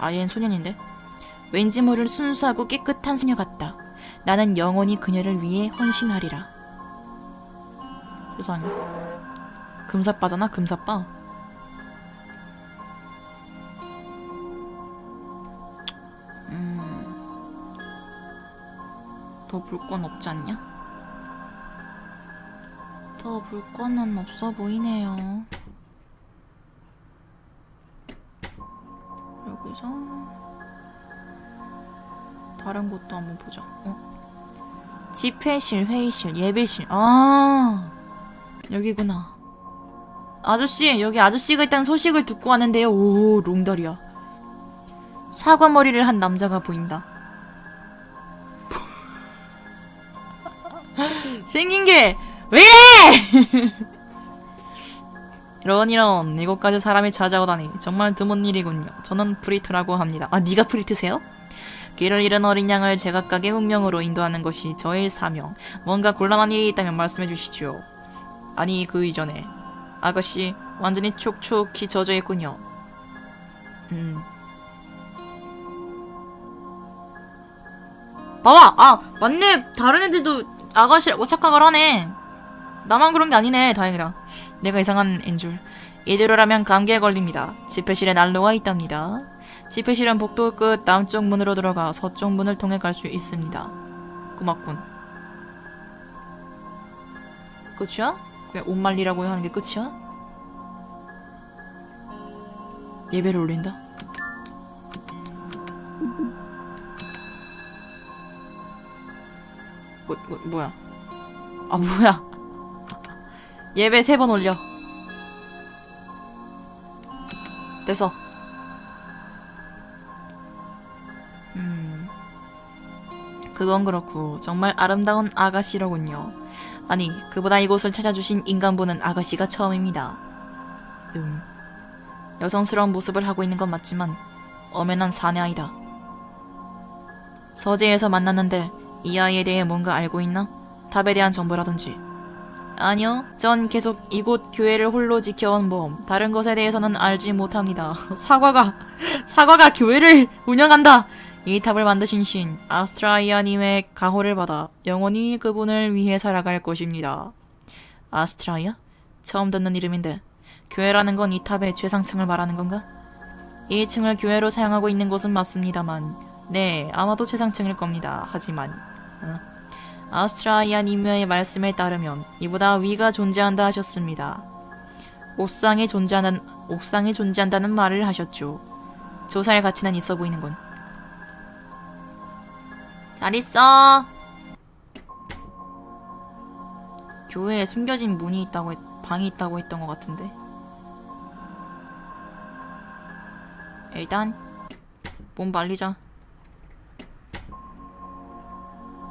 아얘는 소년인데? 왠지 모를 순수하고 깨끗한 소녀 같다. 나는 영원히 그녀를 위해 헌신하리라. 세상에. 금사빠잖아, 금사빠. 음. 더 볼 건 없지 않냐? 더 볼 거는 없어 보이네요. 여기서 다른 곳도 한번 보자. 어? 집회실, 회의실, 예배실. 아 여기구나. 아저씨 여기 아저씨가 있다는 소식을 듣고 왔는데요. 오 롱다리야. 사과 머리를 한 남자가 보인다. 생긴 게 왜 이래? 이런 이런 이곳까지 사람이 찾아오다니 정말 드문 일이군요. 저는 프리트라고 합니다. 아 네가 프리트세요? 길을 잃은 어린 양을 제각각의 운명으로 인도하는 것이 저의 사명. 뭔가 곤란한 일이 있다면 말씀해 주시죠. 아니 그 이전에 아가씨 완전히 촉촉히 젖어 있군요. 음. 봐봐, 아 맞네. 다른 애들도 아가씨라고 착각을 하네. 나만 그런 게 아니네. 다행이다. 내가 이상한 앤 줄. 이대로라면 감기에 걸립니다. 집회실에 난로가 있답니다. 집회실은 복도 끝 남쪽 문으로 들어가 서쪽 문을 통해 갈 수 있습니다. 고맙군. 끝이야? 그냥 옷 말리라고 하는 게 끝이야? 예배를 올린다? 뭐, 뭐, 뭐야? 아, 뭐야? 예배 세 번 올려. 됐어. 음. 그건 그렇고 정말 아름다운 아가씨로군요. 아니, 그보다 이곳을 찾아주신 인간보는 아가씨가 처음입니다. 음. 여성스러운 모습을 하고 있는 건 맞지만 엄연한 사내 아이다. 서재에서 만났는데 이 아이에 대해 뭔가 알고 있나? 답에 대한 정보라든지. 아니요, 전 계속 이곳 교회를 홀로 지켜온 모험. 다른 것에 대해서는 알지 못합니다. 사과가, 사과가 교회를 운영한다! 이 탑을 만드신 신, 아스트라이아님의 가호를 받아 영원히 그분을 위해 살아갈 것입니다. 아스트라이아? 처음 듣는 이름인데, 교회라는 건 이 탑의 최상층을 말하는 건가? 이 층을 교회로 사용하고 있는 곳은 맞습니다만, 네, 아마도 최상층일 겁니다. 하지만, 어. 아스트라이아님의 말씀에 따르면 이보다 위가 존재한다 하셨습니다. 옥상에 존재하는 옥상에 존재한다는 말을 하셨죠. 조사할 가치는 있어 보이는군. 잘 있어. 교회에 숨겨진 문이 있다고 했, 방이 있다고 했던 것 같은데. 일단 몸 말리자.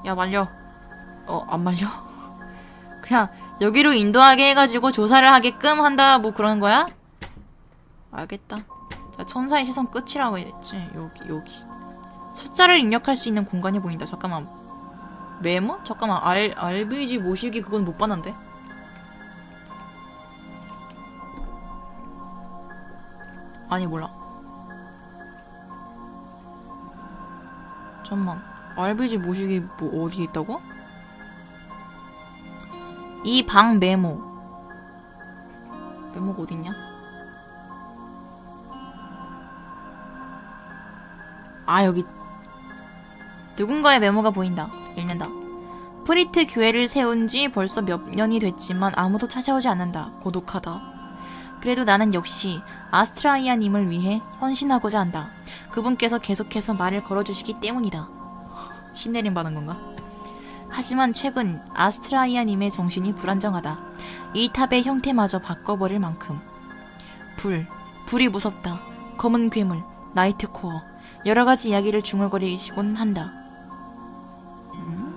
야 말려. 어, 안 말려? 그냥 여기로 인도하게 해가지고 조사를 하게끔 한다 뭐 그런 거야? 알겠다. 자, 천사의 시선 끝이라고 했지. 여기 여기. 숫자를 입력할 수 있는 공간이 보인다. 잠깐만. 메모? 잠깐만. R, RBG 모시기 그건 못 봤는데. 아니 몰라. 잠만. RBG 모시기 뭐 어디 있다고? 이 방 메모. 메모가 어딨냐? 아, 여기. 누군가의 메모가 보인다. 읽는다. 프리트 교회를 세운 지 벌써 몇 년이 됐지만 아무도 찾아오지 않는다. 고독하다. 그래도 나는 역시 아스트라이아님을 위해 헌신하고자 한다. 그분께서 계속해서 말을 걸어주시기 때문이다. 신내림 받은 건가? 하지만 최근 아스트라이아님의 정신이 불안정하다. 이 탑의 형태마저 바꿔버릴 만큼. 불, 불이 무섭다. 검은 괴물, 나이트 코어, 여러 가지 이야기를 중얼거리시곤 한다. 음?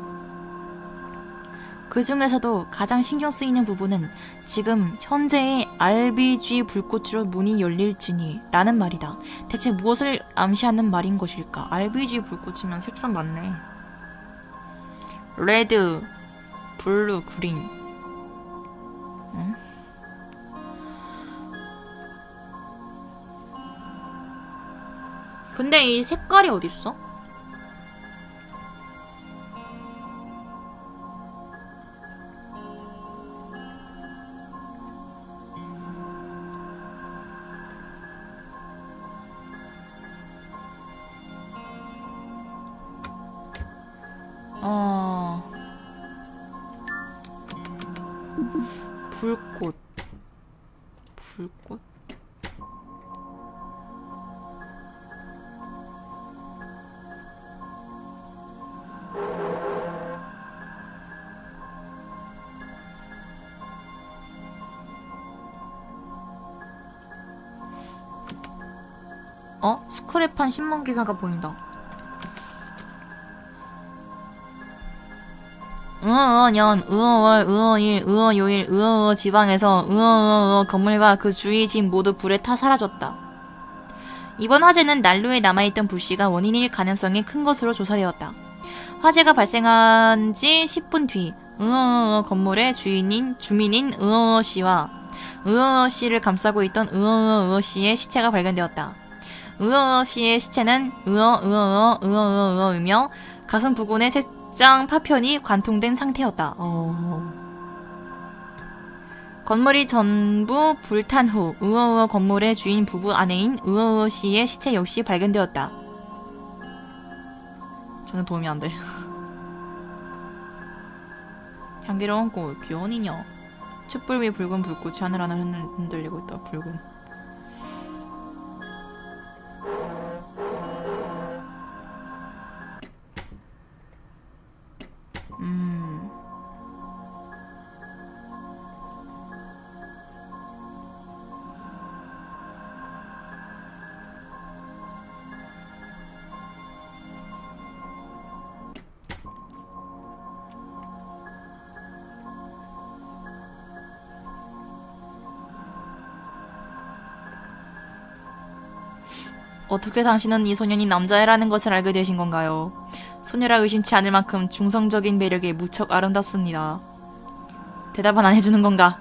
그 중에서도 가장 신경 쓰이는 부분은 지금 현재의 RBG 불꽃으로 문이 열릴지니 라는 말이다. 대체 무엇을 암시하는 말인 것일까? RBG 불꽃이면 색상 맞네. 레드, 블루, 그린. 응? 근데 이 색깔이 어딨어? 어... 어? 스크랩한 신문 기사가 보인다. 의어년, 의어월, 의어일, 의어요일, 의어어 지방에서 의어어어 건물과 그 주위 집 모두 불에 타 사라졌다. 이번 화재는 난로에 남아있던 불씨가 원인일 가능성이 큰 것으로 조사되었다. 화재가 발생한 지 10분 뒤, 의어어 건물의 주인인, 주민인 의어어 씨와 의어어 씨를 감싸고 있던 의어어 씨의 시체가 발견되었다. 의어어 씨의 시체는 의어, 의어어, 의어어, 의어이며 가슴 부근에 장 파편이 관통된 상태였다. 어. 건물이 전부 불탄 후 의어의어 건물의 주인 부부 아내인 의어의어 씨의 시체 역시 발견되었다. 저는 도움이 안 돼. 향기로운 꽃, 귀여운 인형. 촛불 위 붉은 불꽃이 하늘 하늘 흔들- 흔들리고 있다. 붉은. 어떻게 당신은 이 소년이 남자애라는 것을 알게 되신 건가요? 소녀라 의심치 않을 만큼 중성적인 매력에 무척 아름답습니다. 대답은 안 해주는 건가?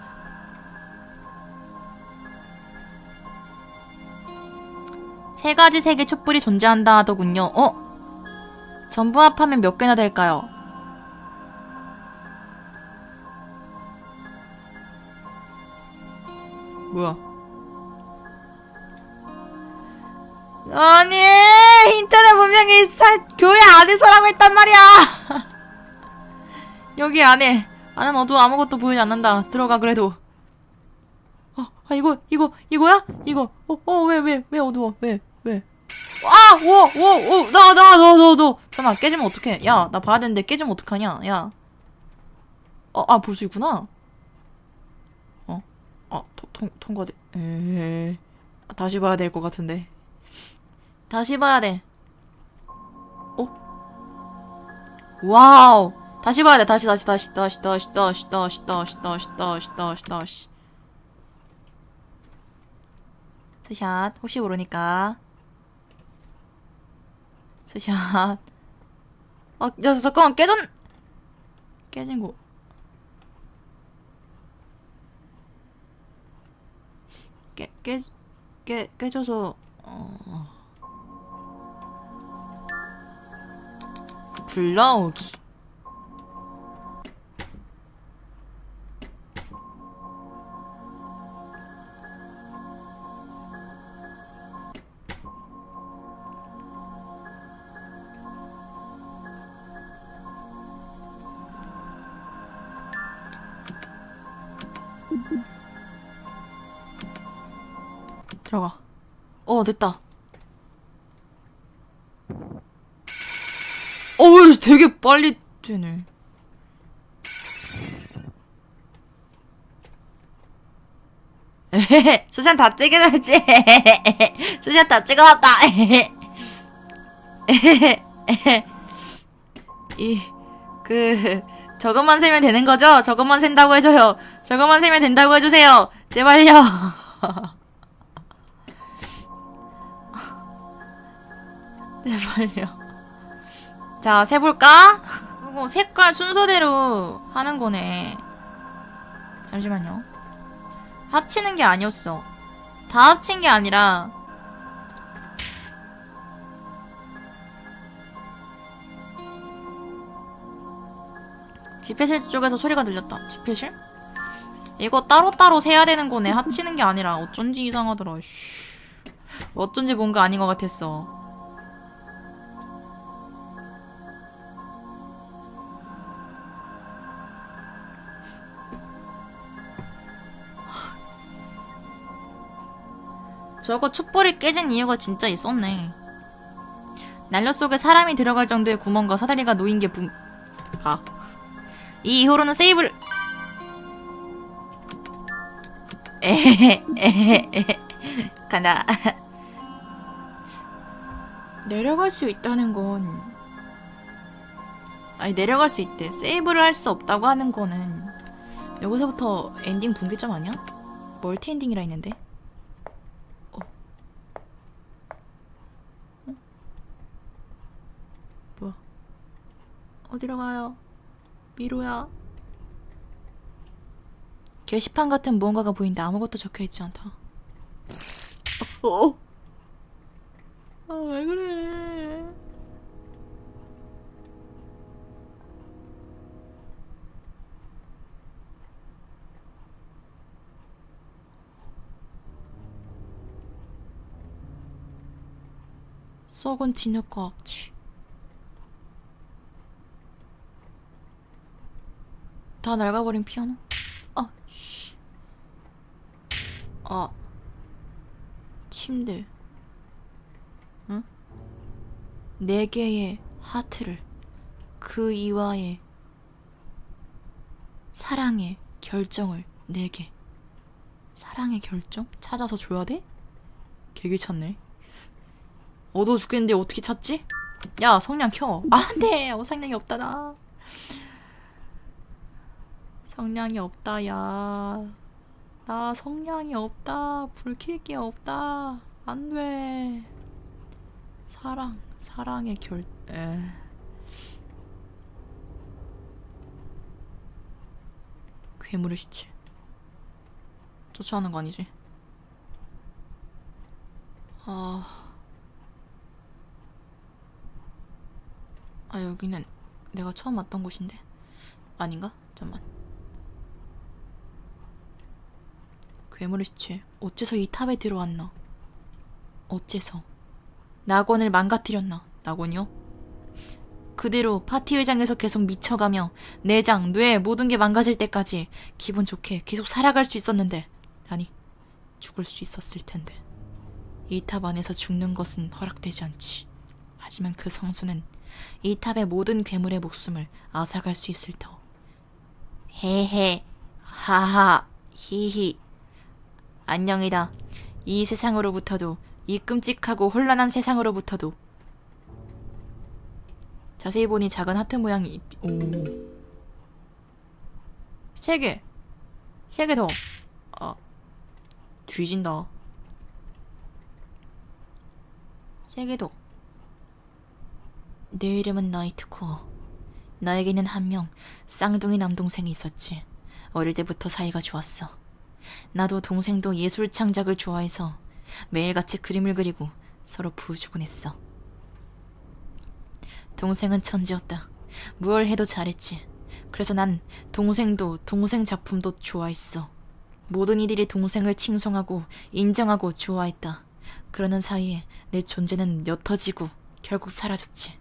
세 가지 색의 촛불이 존재한다 하더군요. 어? 전부 합하면 몇 개나 될까요? 아니 인터넷 분명히 사, 교회 안에서라고 했단 말이야 여기 안에 안은 어두워 아무것도 보이지 않는다 들어가 그래도 어, 아 이거 이거 이거야? 이거 어어왜 왜 왜 어두워 왜 왜 아! 오! 오! 오! 나! 나! 너! 너! 너! 잠깐만 깨지면 어떡해 야 나 봐야 되는데 깨지면 어떡하냐 야 어, 아, 볼 수 있구나. 어? 아, 통, 통, 통과돼. 에 다시 봐야 될 것 같은데. 다시 봐야 돼. 어? 와우. 다시 봐야 돼. 다시, 다시, 다시, 다시, 다시, 다시, 다시, 다시, 다시, 다시, 다시, 다시. 스샷. 혹시 모르니까. 스샷. 아, 야, 잠깐만, 깨졌, 깨진 거. 깨, 깨, 깨, 깨져서, 어. 불러오기. 들어가. 어, 됐다. 어우, 되게 빨리 되네. 수샷 다 찍어놨지? 수샷 다 찍어놨다. 이, 그, 저것만 세면 되는 거죠? 저것만 센다고 해줘요. 저것만 세면 된다고 해주세요. 제발요. 제발요. 자, 세볼까? 이거 어, 색깔 순서대로 하는 거네. 잠시만요. 합치는 게 아니었어. 다 합친 게 아니라 지폐실 쪽에서 소리가 들렸다. 지폐실? 이거 따로따로 세야 되는 거네. 합치는 게 아니라 어쩐지 이상하더라. 어쩐지 뭔가 아닌 것 같았어. 저거 촛불이 깨진 이유가 진짜 있었네. 난로 속에 사람이 들어갈 정도의 구멍과 사다리가 놓인 게 분... 가. 이 이후로는 세이브를... 에헤헤, 에헤헤. 간다. 내려갈 수 있다는 건... 아니, 내려갈 수 있대. 세이브를 할 수 없다고 하는 거는... 여기서부터 엔딩 붕괴점 아니야? 멀티 엔딩이라 했는데? 어디로 가요? 미로야. 게시판 같은 무언가가 보이는데 아무것도 적혀 있지 않다. 어? 어? 아, 왜 그래? 썩은 진흙과 악취. 다 낡아버린 피아노? 아, 씨. 아. 침대. 응? 네 개의 하트를 그 이와의 사랑의 결정을 네 개. 사랑의 결정? 찾아서 줘야 돼? 개귀 찾네. 어두워 죽겠는데 어떻게 찾지? 야, 성냥 켜. 아, 네. 어, 성냥이 없다, 나. 성냥이 없다, 야. 나 성냥이 없다. 불켤게 없다. 안 돼. 사랑, 사랑의 결, 에. 괴물의 시체. 쫓아오는 거 아니지? 아. 아, 여기는 내가 처음 왔던 곳인데. 아닌가? 잠만. 괴물의 시체. 어째서 이 탑에 들어왔나? 어째서? 낙원을 망가뜨렸나? 낙원이요? 그대로 파티 회장에서 계속 미쳐가며 내장, 뇌, 모든 게 망가질 때까지 기분 좋게 계속 살아갈 수 있었는데 아니, 죽을 수 있었을 텐데 이 탑 안에서 죽는 것은 허락되지 않지. 하지만 그 성수는 이 탑의 모든 괴물의 목숨을 앗아갈 수 있을 터. 헤헤, 하하, 히히. 안녕이다. 이 세상으로부터도, 이 끔찍하고 혼란한 세상으로부터도. 자세히 보니 작은 하트 모양이, 있- 오. 세 개. 세 개 더. 아, 뒤진다. 세 개 더. 내 이름은 나이트코어. 나에게는 한 명 쌍둥이 남동생이 있었지. 어릴 때부터 사이가 좋았어. 나도 동생도 예술 창작을 좋아해서 매일같이 그림을 그리고 서로 부어주곤 했어. 동생은 천재였다. 무얼 해도 잘했지. 그래서 난 동생도 동생 작품도 좋아했어. 모든 이들이 동생을 칭송하고 인정하고 좋아했다. 그러는 사이에 내 존재는 옅어지고 결국 사라졌지.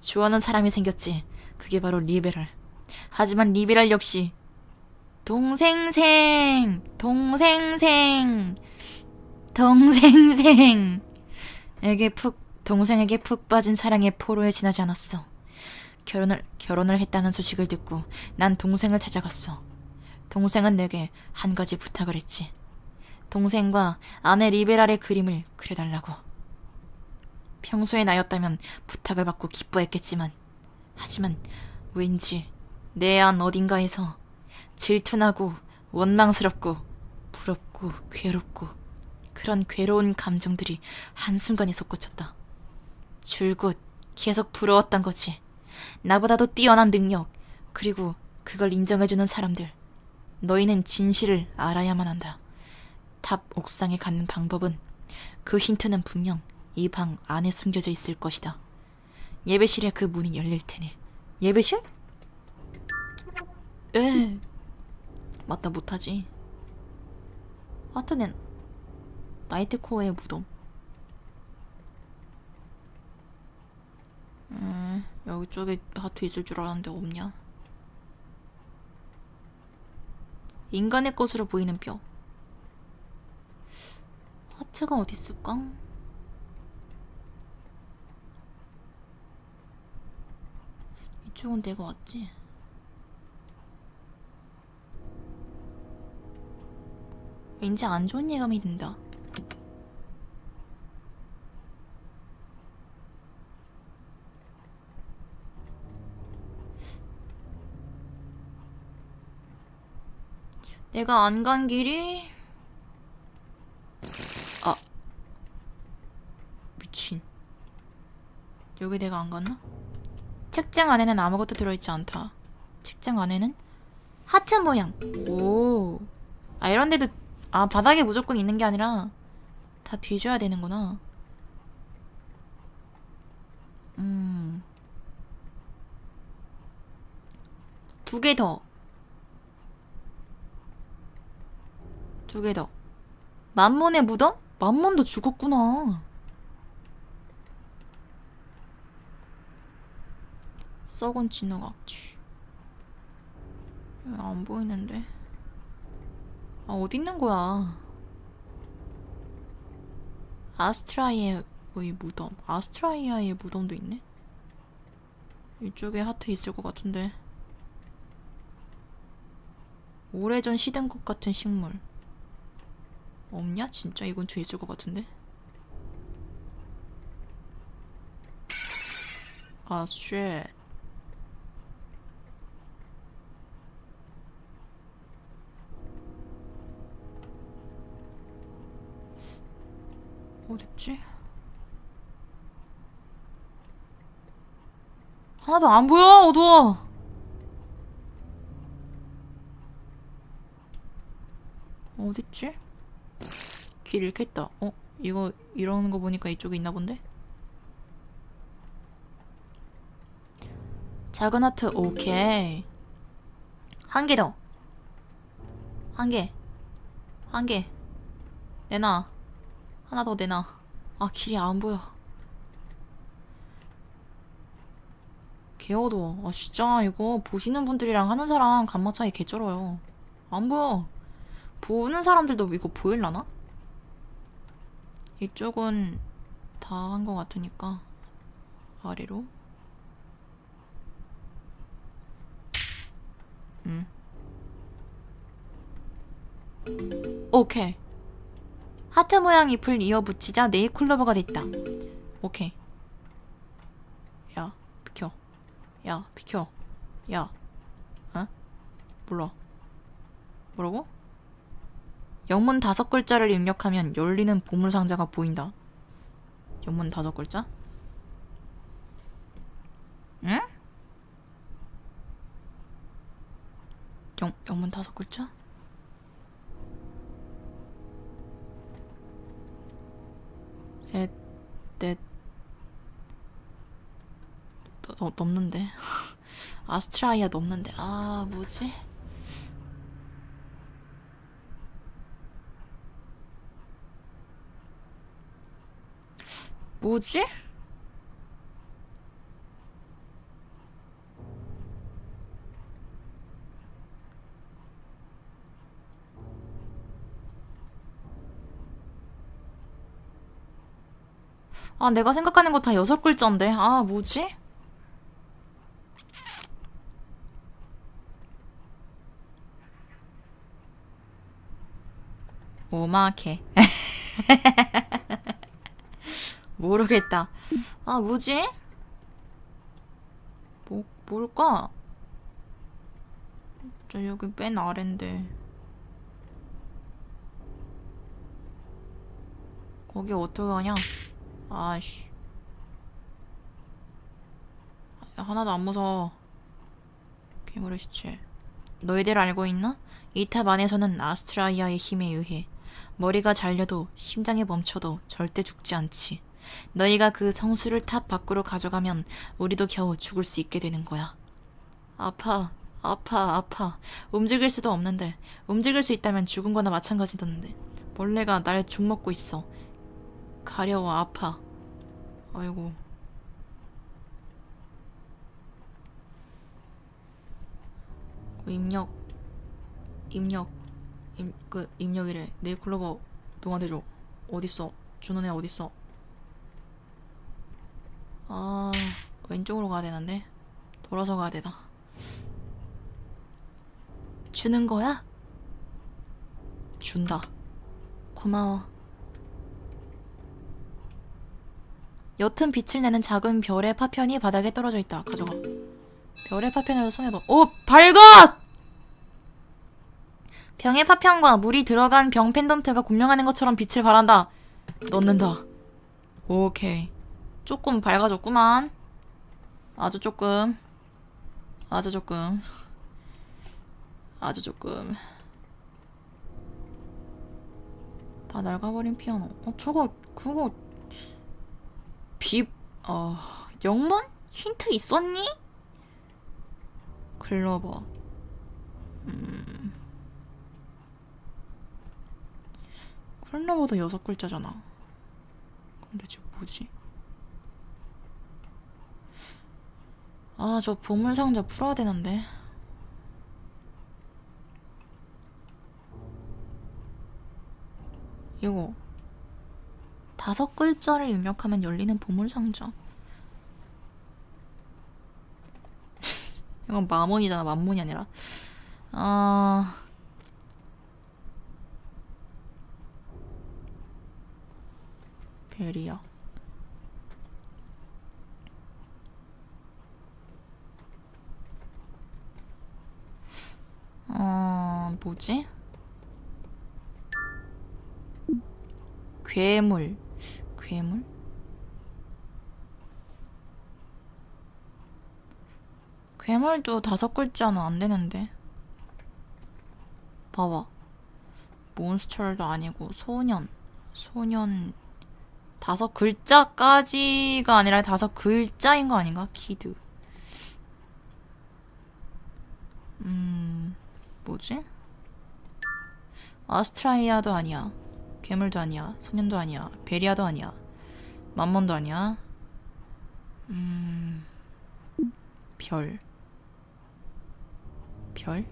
좋아하는 사람이 생겼지. 그게 바로 리베랄. 하지만 리베랄 역시 동생생, 동생생, 동생생. 에게 푹 동생에게 푹 빠진 사랑의 포로에 지나지 않았어. 결혼을 결혼을 했다는 소식을 듣고 난 동생을 찾아갔어. 동생은 내게 한 가지 부탁을 했지. 동생과 아내 리베랄의 그림을 그려달라고. 평소에 나였다면 부탁을 받고 기뻐했겠지만, 하지만 왠지 내 안 어딘가에서 질투나고 원망스럽고 부럽고 괴롭고 그런 괴로운 감정들이 한순간에 솟구쳤다. 줄곧 계속 부러웠던 거지. 나보다도 뛰어난 능력, 그리고 그걸 인정해주는 사람들. 너희는 진실을 알아야만 한다. 탑 옥상에 가는 방법은 그 힌트는 분명 이 방 안에 숨겨져 있을 것이다. 예배실에 그 문이 열릴 테니. 예배실? 에 맞다 못하지. 하트는 나이트코어의 무덤. 음 여기 쪽에 하트 있을 줄 알았는데 없냐? 인간의 것으로 보이는 뼈. 하트가 어디 있을까? 이쪽은 내가 왔지 왠지 안 좋은 예감이 든다. 내가 안 간 길이 아 미친 여기 내가 안 갔나? 책장 안에는 아무것도 들어있지 않다. 책장 안에는 하트 모양. 오. 아 이런 데도 아 바닥에 무조건 있는 게 아니라 다 뒤져야 되는구나. 음. 두 개 더. 두 개 더. 만몬의 무덤? 만몬도 죽었구나. 썩은 진흙 악취. 여기 안 보이는데. 아, 어디 있는 거야? 아스트라이아의 무덤. 아스트라이아의 무덤도 있네? 이쪽에 하트 있을 것 같은데. 오래전 시든 것 같은 식물. 없냐? 진짜 이건 저 있을 것 같은데? 아, 쉣. 어딨지? 하나도 안 보여 어두워 어딨지? 길 잃겠다 어? 이거 이러는 거 보니까 이쪽에 있나 본데? 작은 하트 오케이 한 개 더 한 개 한 개 내놔 하나 더 내놔. 아, 길이 안 보여. 개 어두워. 아, 진짜 이거 보시는 분들이랑 하는 사람 간마 차이 개쩔어요. 안 보여. 보는 사람들도 이거 보일라나? 이쪽은 다 한 것 같으니까 아래로. 음. 오케이. 하트 모양 잎을 이어 붙이자 네잎클로버가 됐다. 오케이. 야, 비켜. 야, 비켜. 야. 어? 몰라. 뭐라고? 영문 다섯 글자를 입력하면 열리는 보물 상자가 보인다. 영문 다섯 글자? 응? 영, 영문 다섯 글자? 셋, 넷, 너, 너, 넘는데. 아스트라이아 넘는데. 아, 뭐지? 뭐지? 아, 내가 생각하는 거 다 여섯 글자인데. 아, 뭐지? 오마케. 모르겠다. 아, 뭐지? 뭐, 뭘까? 저 여기 맨 아래인데. 거기 어떻게 가냐? 아씨. 하나도 안 무서워. 괴물의 시체. 너희들 알고 있나? 이 탑 안에서는 아스트라이아의 힘에 의해 머리가 잘려도 심장이 멈춰도 절대 죽지 않지. 너희가 그 성수를 탑 밖으로 가져가면 우리도 겨우 죽을 수 있게 되는 거야. 아파. 아파, 아파. 움직일 수도 없는데. 움직일 수 있다면 죽은 거나 마찬가지던데. 벌레가 날 죽먹고 있어. 가려워, 아파. 아이고. 그 입력, 입력, 입, 그 입력이래. 네이클로버 동안대 줘. 어딨어? 주는 애 어딨어? 아, 왼쪽으로 가야 되는데. 돌아서 가야 되나? 주는 거야? 준다. 고마워. 옅은 빛을 내는 작은 별의 파편이 바닥에 떨어져 있다. 가져가. 별의 파편을 손에 넣어. 오! 발각! 병의 파편과 물이 들어간 병 펜던트가 공명하는 것처럼 빛을 발한다. 넣는다. 오케이. 조금 밝아졌구만. 아주 조금. 아주 조금. 아주 조금. 다 낡아버린 피아노. 어, 저거, 그거. 비, 어, 영문? 힌트 있었니? 클로버. 음. 클로버도 여섯 글자잖아. 근데 지금 뭐지? 아, 저 보물상자 풀어야 되는데. 이거 다섯 글자를 입력하면 열리는 보물상자. 이건 만원이잖아, 만문이 아니라. 아. 베리야. 어, 뭐지? 괴물. 괴물? 괴물도 다섯 글자는 안 되는데. 봐봐. 몬스터도 아니고 소년. 소년. 다섯 글자까지가 아니라 다섯 글자인 거 아닌가? 키드. 음, 뭐지? 아스트라이아도 아니야. 괴물도 아니야. 소년도 아니야. 베리아도 아니야. 만몬도 아니야. 음, 별. 별?